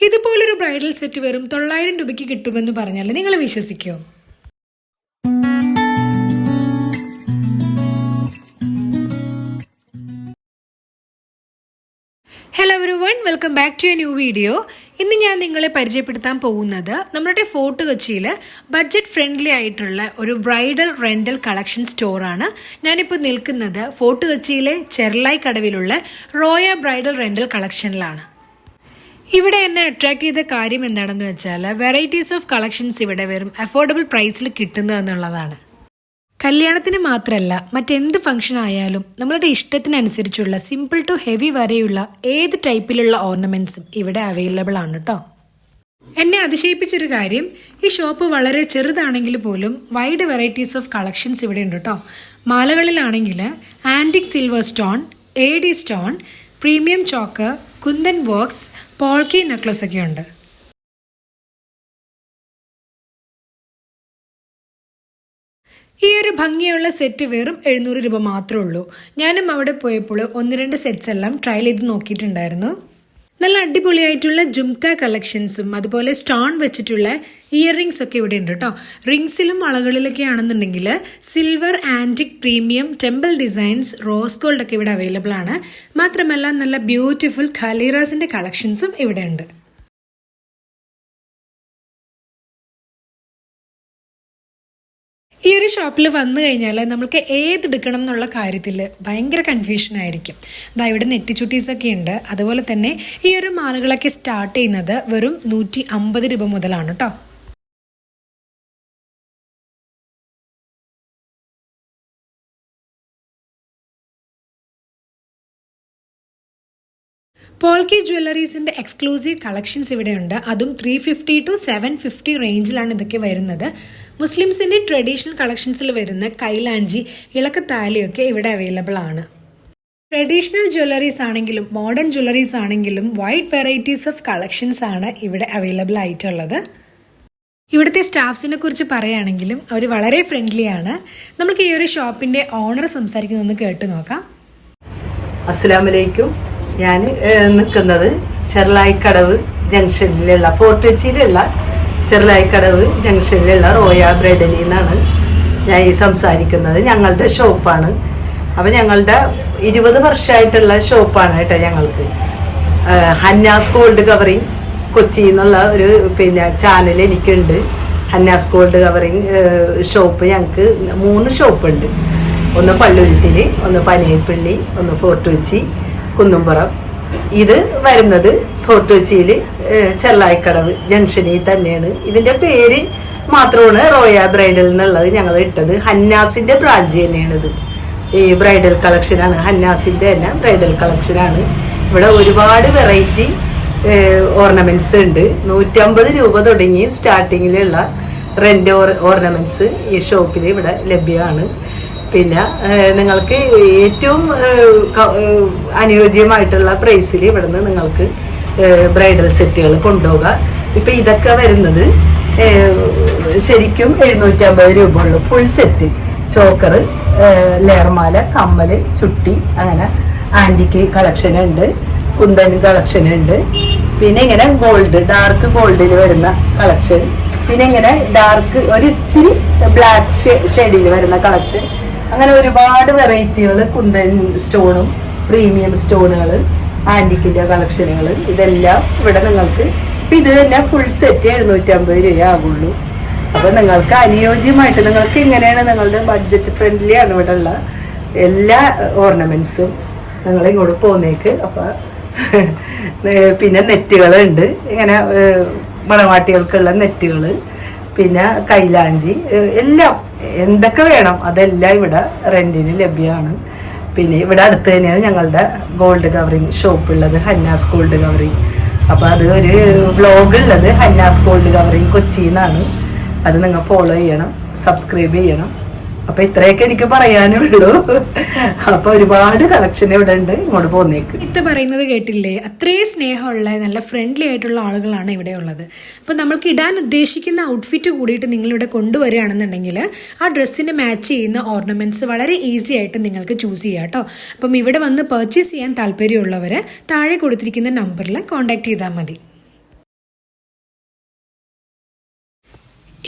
ഇതുപോലൊരു bridal set വെറും തൊള്ളായിരം രൂപയ്ക്ക് കിട്ടുമെന്ന് പറഞ്ഞാൽ നിങ്ങൾ വിശ്വസിക്കുമോ hello everyone welcome back to a new video ഇന്ന് ഞാൻ നിങ്ങളെ പരിചയപ്പെടുത്താൻ പോകുന്നത് നമ്മളുടെ ഫോർട്ട് കൊച്ചിയിൽ ബഡ്ജറ്റ് ഫ്രണ്ട്ലി ആയിട്ടുള്ള ഒരു ബ്രൈഡൽ റെന്റൽ കളക്ഷൻ സ്റ്റോറാണ് ഞാനിപ്പോൾ നിൽക്കുന്നത് ഫോർട്ട് കൊച്ചിയിലെ ചെർലായ് കടവിലുള്ള റോയ ബ്രൈഡൽ റെന്റൽ കളക്ഷനിലാണ് ഇവിടെ എന്നെ അട്രാക്ട് ചെയ്ത കാര്യം എന്താണെന്ന് വെച്ചാൽ വെറൈറ്റീസ് ഓഫ് കളക്ഷൻസ് ഇവിടെ വരും അഫോർഡബിൾ പ്രൈസിൽ കിട്ടുന്നു എന്നുള്ളതാണ്. കല്യാണത്തിന് മാത്രമല്ല മറ്റെന്ത് ഫംഗ്ഷൻ ആയാലും നമ്മളുടെ ഇഷ്ടത്തിനനുസരിച്ചുള്ള സിമ്പിൾ ടു ഹെവി വരെയുള്ള ഏത് ടൈപ്പിലുള്ള ഓർണമെന്റ്സും ഇവിടെ അവൈലബിൾ ആണ് കേട്ടോ എന്നെ അതിശയിപ്പിച്ചൊരു കാര്യം ഈ ഷോപ്പ് വളരെ ചെറുതാണെങ്കിൽ പോലും വൈഡ് വെറൈറ്റീസ് ഓഫ് കളക്ഷൻസ് ഇവിടെ ഉണ്ട് കേട്ടോ മാലകളിലാണെങ്കിൽ antique silver stone A D stone premium choker kundan works polki necklace ഒക്കെ ഉണ്ട്. ഈ ഒരു ഭംഗിയുള്ള സെറ്റ് വെറും എഴുന്നൂറ് രൂപ മാത്രമേ ഉള്ളൂ. ഞാനും അവിടെ പോയപ്പോൾ ഒന്ന് രണ്ട് സെറ്റ്സ് എല്ലാം ട്രയൽ ചെയ്ത് നോക്കിയിട്ടുണ്ടായിരുന്നു. നല്ല അടിപൊളിയായിട്ടുള്ള ജുംക്ക കളക്ഷൻസും അതുപോലെ സ്റ്റോൺ വെച്ചിട്ടുള്ള ഇയർ റിങ്സ് ഒക്കെ ഇവിടെ ഉണ്ട് കേട്ടോ റിങ്സിലും അളകളിലൊക്കെ ആണെന്നുണ്ടെങ്കിൽ silver antique premium temple designs rose gold ഒക്കെ ഇവിടെ അവൈലബിൾ ആണ്. മാത്രമല്ല നല്ല ബ്യൂട്ടിഫുൾ ഖലീറാസിന്റെ കളക്ഷൻസും ഇവിടെ ഉണ്ട് ഈ ഒരു ഷോപ്പിൽ വന്നു കഴിഞ്ഞാൽ നമുക്ക് ഏത് എടുക്കണം എന്നുള്ള കാര്യത്തിൽ ഭയങ്കര കൺഫ്യൂഷൻ ആയിരിക്കും. ദാ ഇവിടെ നെറ്റിച്ചുട്ടീസൊക്കെ ഉണ്ട്. അതുപോലെ തന്നെ ഈ ഒരു മാലകളൊക്കെ സ്റ്റാർട്ട് ചെയ്യുന്നത് വെറും നൂറ്റി അമ്പത് രൂപ മുതലാണ് കേട്ടോ പോൾക്കി ജ്വല്ലറീസിന്റെ എക്സ്ക്ലൂസീവ് കളക്ഷൻസ് ഇവിടെയുണ്ട്. അതും three fifty to seven fifty റേഞ്ചിലാണ് ഇതൊക്കെ വരുന്നത്. മുസ്ലിംസിന്റെ ട്രഡീഷണൽ കളക്ഷൻസിൽ വരുന്ന കൈലാഞ്ചി ഇളക്കത്താലിയൊക്കെ ഇവിടെ അവൈലബിൾ ആണ്. ട്രഡീഷണൽ ജ്വല്ലറീസ് ആണെങ്കിലും മോഡേൺ ജ്വല്ലറീസ് ആണെങ്കിലും വൈഡ് വെറൈറ്റീസ് ഓഫ് കളക്ഷൻസ് ആണ് ഇവിടെ അവൈലബിൾ ആയിട്ടുള്ളത്. ഇവിടുത്തെ സ്റ്റാഫ്സിനെ കുറിച്ച് പറയുകയാണെങ്കിലും അവർ വളരെ ഫ്രണ്ട്ലി ആണ്. നമുക്ക് ഈ ഒരു ഷോപ്പിന്റെ ഓണർ സംസാരിക്കുന്നതെന്ന് കേട്ട് നോക്കാം. അസ്സലാമലൈക്കും ഞാൻ നിൽക്കുന്നത് ചെറുലായിക്കടവ് ജംഗ്ഷനിലുള്ള ഫോർട്ട് കൊച്ചിയിലുള്ള ചെറുലായിക്കടവ് ജംഗ്ഷനിലുള്ള റോയ ബ്രെഡലി എന്നാണ് ഞാൻ ഈ സംസാരിക്കുന്നത്. ഞങ്ങളുടെ ഷോപ്പാണ്. അപ്പം ഞങ്ങളുടെ ഇരുപത് വർഷമായിട്ടുള്ള ഷോപ്പാണ് കേട്ടോ ഞങ്ങൾക്ക്. ഹന്നാസ് ഗോൾഡ് കവറിങ് കൊച്ചി എന്നുള്ള ഒരു പിന്നെ ചാനൽ എനിക്കുണ്ട്. ഹന്നാസ് ഗോൾഡ് കവറിങ് ഷോപ്പ് ഞങ്ങൾക്ക് മൂന്ന് ഷോപ്പുണ്ട്. ഒന്ന് പള്ളുരുത്തിൽ ഒന്ന് പനയപ്പള്ളി ഒന്ന് ഫോർട്ട് കൊച്ചി. കുന്നുംപുറം. ഇത് വരുന്നത് ഫോർട്ട് കൊച്ചിയിൽ ചെള്ളായിക്കടവ് ജംഗ്ഷനിൽ തന്നെയാണ്. ഇതിന്റെ പേര് മാത്രമാണ് റോയ ബ്രൈഡൽ എന്നുള്ളത് ഞങ്ങൾ ഇട്ടത്. ഹന്നാസിന്റെ ബ്രാഞ്ച് തന്നെയാണിത്. ഈ ബ്രൈഡൽ കളക്ഷനാണ്. ഹന്നാസിന്റെ തന്നെ ബ്രൈഡൽ കളക്ഷനാണ്. ഇവിടെ ഒരുപാട് വെറൈറ്റി ഓർണമെന്റ്സ് ഉണ്ട്. നൂറ്റമ്പത് രൂപ തുടങ്ങി സ്റ്റാർട്ടിങ്ങിലുള്ള റെന്റ് ഓർണമെന്റ്സ് ഈ ഷോപ്പിൽ ഇവിടെ ലഭ്യമാണ്. പിന്നെ നിങ്ങൾക്ക് ഏറ്റവും അനുയോജ്യമായിട്ടുള്ള പ്രൈസിൽ ഇവിടുന്ന് നിങ്ങൾക്ക് ബ്രൈഡൽ സെറ്റുകൾ കൊണ്ടുപോകാം ഇപ്പൊ ഇതൊക്കെ വരുന്നത് ശരിക്കും എഴുന്നൂറ്റമ്പത് രൂപ ഉള്ളു ഫുൾ സെറ്റ് ചോക്കറ് ലെയർമാല കമ്മൽ ചുട്ടി അങ്ങനെ ആന്റിക്ക് കളക്ഷൻ ഉണ്ട് കുന്തൻ കളക്ഷൻ ഉണ്ട്. പിന്നെ ഇങ്ങനെ ഗോൾഡ് ഡാർക്ക് ഗോൾഡിൽ വരുന്ന കളക്ഷൻ പിന്നെ ഇങ്ങനെ ഡാർക്ക് ഒരു ഇത്തിരി ബ്ലാക്ക് ഷെയ്ഡിൽ വരുന്ന കളക്ഷൻ അങ്ങനെ ഒരുപാട് വെറൈറ്റികൾ കുന്തൻ സ്റ്റോണും പ്രീമിയം സ്റ്റോണുകൾ ആന്റിക്കിന്റെ കളക്ഷനുകൾ ഇതെല്ലാം ഇവിടെ നിങ്ങൾക്ക് ഇപ്പൊ ഇത് തന്നെ ഫുൾ സെറ്റ് എഴുന്നൂറ്റമ്പത് രൂപ ആകുള്ളൂ. അപ്പൊ നിങ്ങൾക്ക് അനുയോജ്യമായിട്ട് നിങ്ങൾക്ക് ഇങ്ങനെയാണ് നിങ്ങളുടെ ബഡ്ജറ്റ് ഫ്രണ്ട്ലി ആണ് ഇവിടെ ഉള്ള എല്ലാ ഓർണമെന്റ്സും നിങ്ങൾ ഇങ്ങോട്ട് പോന്നേക്ക്. അപ്പൊ പിന്നെ നെറ്റുകളുണ്ട്. ഇങ്ങനെ മണവാട്ടികൾക്കുള്ള നെറ്റുകൾ പിന്നെ കൈലാഞ്ചി എല്ലാം എന്തൊക്കെ വേണം? അതെല്ലാം ഇവിടെ റെന്റിന് ലഭ്യമാണ്. പിന്നെ ഇവിടെ അടുത്ത് തന്നെയാണ് ഞങ്ങളുടെ ഗോൾഡ് കവറിങ് ഷോപ്പ് ഉള്ളത് ഹന്നാസ് ഗോൾഡ് കവറിങ് അപ്പൊ അത് ഒരു വ്ലോഗ് ഉള്ളത് ഹന്നാസ് ഗോൾഡ് കവറിങ് കൊച്ചിന്നാണ് അത് നിങ്ങൾ ഫോളോ ചെയ്യണം സബ്സ്ക്രൈബ് ചെയ്യണം. അപ്പൊ ഇത്രയൊക്കെ എനിക്ക് പറയാനുള്ളൂ അപ്പൊ ഒരുപാട് കളക്ഷൻ ഇവിടെ ഉണ്ട്. ഇങ്ങോട്ട് പോന്നേക്ക്. ഇത്ത പറയുന്നത് കേട്ടില്ലേ? അത്രയും സ്നേഹമുള്ള നല്ല ഫ്രണ്ട്ലി ആയിട്ടുള്ള ആളുകളാണ് ഇവിടെ ഉള്ളത്. അപ്പൊ നമ്മൾക്ക് ഇടാൻ ഉദ്ദേശിക്കുന്ന ഔട്ട്ഫിറ്റ് കൂടിയിട്ട് നിങ്ങൾ നിങ്ങളിവിടെ കൊണ്ടുവരികയാണെന്നുണ്ടെങ്കിൽ ആ ഡ്രസ്സിന് മാച്ച് ചെയ്യുന്ന ഓർണമെന്റ്സ് വളരെ ഈസി ആയിട്ട് നിങ്ങൾക്ക് ചൂസ് ചെയ്യാം കേട്ടോ അപ്പം ഇവിടെ വന്ന് പർച്ചേസ് ചെയ്യാൻ താല്പര്യമുള്ളവർ താഴെ കൊടുത്തിരിക്കുന്ന നമ്പറിൽ കോൺടാക്ട് ചെയ്താൽ മതി.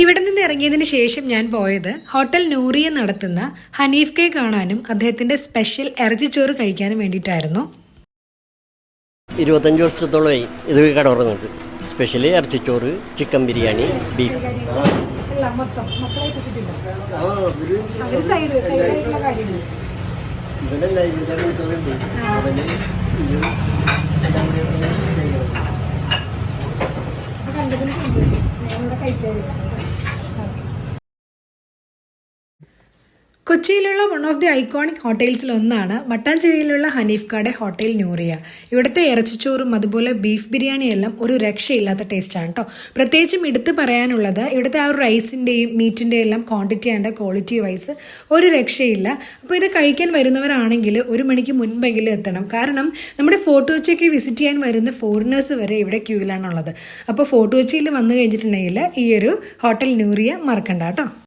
ഇവിടെ നിന്ന് ഇറങ്ങിയതിന് ശേഷം ഞാൻ പോയത് ഹോട്ടൽ നൂറിയ നടത്തുന്ന ഹനീഫ് കെ കാണാനും അദ്ദേഹത്തിന്റെ സ്പെഷ്യൽ ഇറച്ചിച്ചോറ് കഴിക്കാനും വേണ്ടിയിട്ടായിരുന്നു. ഇരുപത്തഞ്ച് വർഷത്തോളമായി ഇത് കട തുറന്നിട്ട്. സ്പെഷ്യലി ഇറച്ചിച്ചോറ് ചിക്കൻ ബിരിയാണി ബീഫ്. കൊച്ചിയിലുള്ള വൺ ഓഫ് ദി ഐക്കോണിക് ഹോട്ടൽസിൽ ഒന്നാണ് മട്ടാഞ്ചേരിയിലുള്ള ഹനീഫ് കാടെ ഹോട്ടൽ ന്യൂറിയ ഇവിടുത്തെ ഇറച്ചിച്ചോറും അതുപോലെ ബീഫ് ബിരിയാണിയെല്ലാം ഒരു രക്ഷയില്ലാത്ത ടേസ്റ്റാണ് കേട്ടോ പ്രത്യേകിച്ചും എടുത്ത് പറയാനുള്ളത് ഇവിടുത്തെ ആ ഒരു റൈസിന്റെയും മീറ്റിന്റെയും എല്ലാം ക്വാണ്ടിറ്റി ആൻഡ് ക്വാളിറ്റി വൈസ് ഒരു രക്ഷയില്ല. അപ്പോൾ ഇത് കഴിക്കാൻ വരുന്നവരാണെങ്കിൽ ഒരു മണിക്ക് മുൻപെങ്കിലും എത്തണം. കാരണം നമ്മുടെ ഫോർട്ട് കൊച്ചിയൊക്കെ വിസിറ്റ് ചെയ്യാൻ വരുന്ന ഫോറിനേഴ്സ് വരെ ഇവിടെ ക്യൂവിലാണുള്ളത് അപ്പോൾ ഫോർട്ട് കൊച്ചിയിൽ വന്നു കഴിഞ്ഞിട്ടുണ്ടെങ്കിൽ ഈ ഒരു ഹോട്ടൽ ന്യൂറിയ മറക്കണ്ട കേട്ടോ